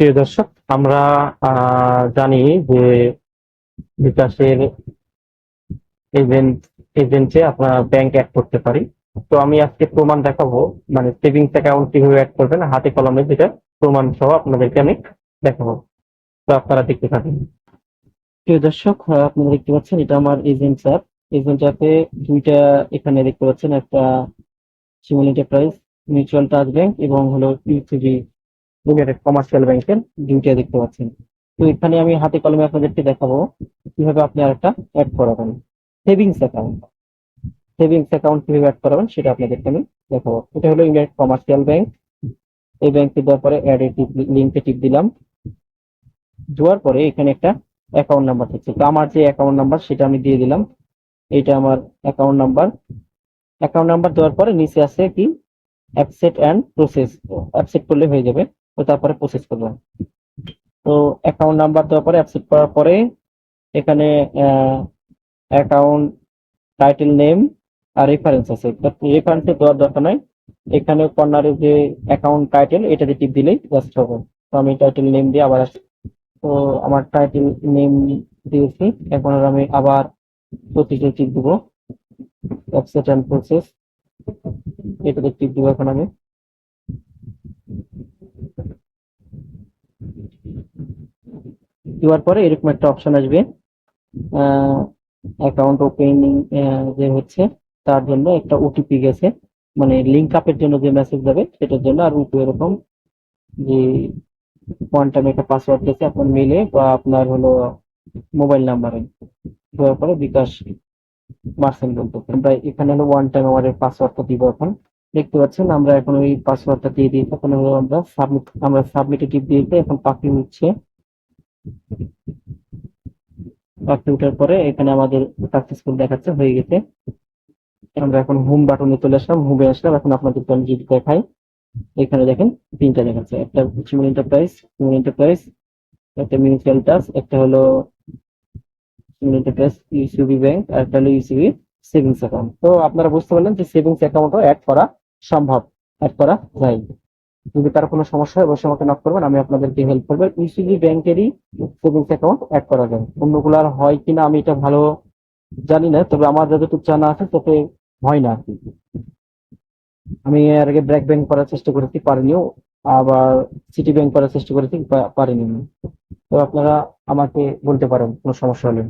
প্রিয় দর্শক, আমরা জানি যে বিকাশের এজেন্ট এজেন্টে আপনারা ব্যাংক অ্যাড করতে পারি। তো আমি আজকে প্রমাণ দেখাবো মানে সেভিংস অ্যাকাউন্ট কীভাবে অ্যাড করবেন, হাতে কলমে যেটা প্রমাণ সহ আপনাদেরকে আমি দেখাবো। তো আপনারা দেখতে থাকুন। প্রিয় দর্শক আপনারা দেখতে পাচ্ছেন, এটা আমার এজেন্ট অ্যাপ এজেন্ট অ্যাপে দুইটা এখানে দেখতে পাচ্ছেন, একটা Shimul enterprise mutual trust bank এবং হলো ইউসিবি লিমিটেড কমার্শিয়াল ব্যাংকের দুইটা দেখতে পাচ্ছেন। তো এখানে আমি হাতে কলমে আপনাদেরকে দেখাবো কীভাবে আপনি আর একটা অ্যাড করাবেন। সেভিংস অ্যাকাউন্ট সেভিংস অ্যাকাউন্ট কীভাবে অ্যাড করাবেন সেটা আপনাদেরকে আমি দেখাবো। এটা হলো ইন্ডিয়ান কমার্শিয়াল ব্যাংক এই ব্যাংকে দেওয়ার পরে অ্যাড লিঙ্কে টিপ দিলাম। দেওয়ার পরে এখানে একটা অ্যাকাউন্ট নাম্বার থাকছে। তো আমার যে অ্যাকাউন্ট নাম্বার সেটা আমি দিয়ে দিলাম। এটা আমার অ্যাকাউন্ট নাম্বার অ্যাকাউন্ট নাম্বার দেওয়ার পরে নিচে আছে কি অ্যাপসেট অ্যান্ড প্রসেস অ্যাপসেট করলে হয়ে যাবে। তো তারপরে প্রসেস করলাম। তো অ্যাকাউন্ট নাম্বার দেওয়ার পরে অ্যাপসেট করার পরে এখানে অ্যাকাউন্ট টাইটেল নেম আর রেফারেন্স আছে। রেফারেন্সে দেওয়ার দরকার নাই। এখানে কর্নারে যে অ্যাকাউন্ট টাইটেল এটাতে টিপ দিলেই জাস্ট হবে। তো আমি টাইটেল নেম দিয়ে আবার আসছি। তো আমার টাইটেল নেম দিয়েছি। এখন আমি আবার প্রতিটি টিপ দিব। অ্যাপসেট অ্যান্ড প্রসেস এটাতে টিপ দিব এখন আমি। দেওয়ার পরে এরকম একটা অপশন আসবে। অ্যাকাউন্ট ওপেনিং যে হচ্ছে, তার জন্য একটা ওটিপি গেছে। মানে লিঙ্ক আপের জন্য যে মেসেজ যাবে, সেটার জন্য আর উপরে এরকম যে ওয়ান টাইম একটা পাসওয়ার্ড গেছে আপনার মেলে বা আপনার হলো মোবাইল নাম্বারে দেওয়ার পরে বিকাশ মার্সেন্ট বলতে আমরা এখানে হলো ওয়ান টাইম আমাদের পাসওয়ার্ডটা দিব এখন। দেখতে পাচ্ছেন, আমরা এখন ওই পাসওয়ার্ডটা দিয়ে দিই এখন হলো আমরা সাবমিট আমরা সাবমিটে টিপ দিয়েছি, এখন পাখি উঠছে পাখি উঠার পরে এখানে আমাদের সাকসেসফুল দেখাচ্ছে, হয়ে গেছে। আমরা এখন হোম বাটনে চলে আসলাম হোমে আসলাম। এখন আপনাদেরকে আমি যদি দেখাই, এখানে দেখেন তিনটা দেখাচ্ছে। একটা চিমন এন্টারপ্রাইজ চিমন এন্টারপ্রাইজ একটা মিউচুয়াল টাস একটা হলো চিমন এন্টারপ্রাইজ ইউসিবি ব্যাংক আর একটা হলো ইউসিবি সেভিংস অ্যাকাউন্ট তো আপনারা বুঝতে পারলেন যে সেভিংস অ্যাকাউন্টও অ্যাড করা সম্ভব অ্যাড করা যায়। যদি কারও কোনো সমস্যা হয়, অবশ্যই আমাকে নক করবেন, আমি আপনাদেরকে হেল্প করব। ইউসিবি ব্যাংকেরই সেভিংস অ্যাকাউন্ট অ্যাড করা যায় অন্যগুলার হয় কিনা আমি এটা ভালো জানি না, তবে আমার যতটুকু জানা আছে তাতে হয় না আর আমি এর আগে ব্র্যাক ব্যাংক করার চেষ্টা করেছি, পারিনিও। আবার সিটি ব্যাংক করার চেষ্টা করেছি পারিনি। তো আপনারা আমাকে বলতে পারেন, কোনো সমস্যা হলে।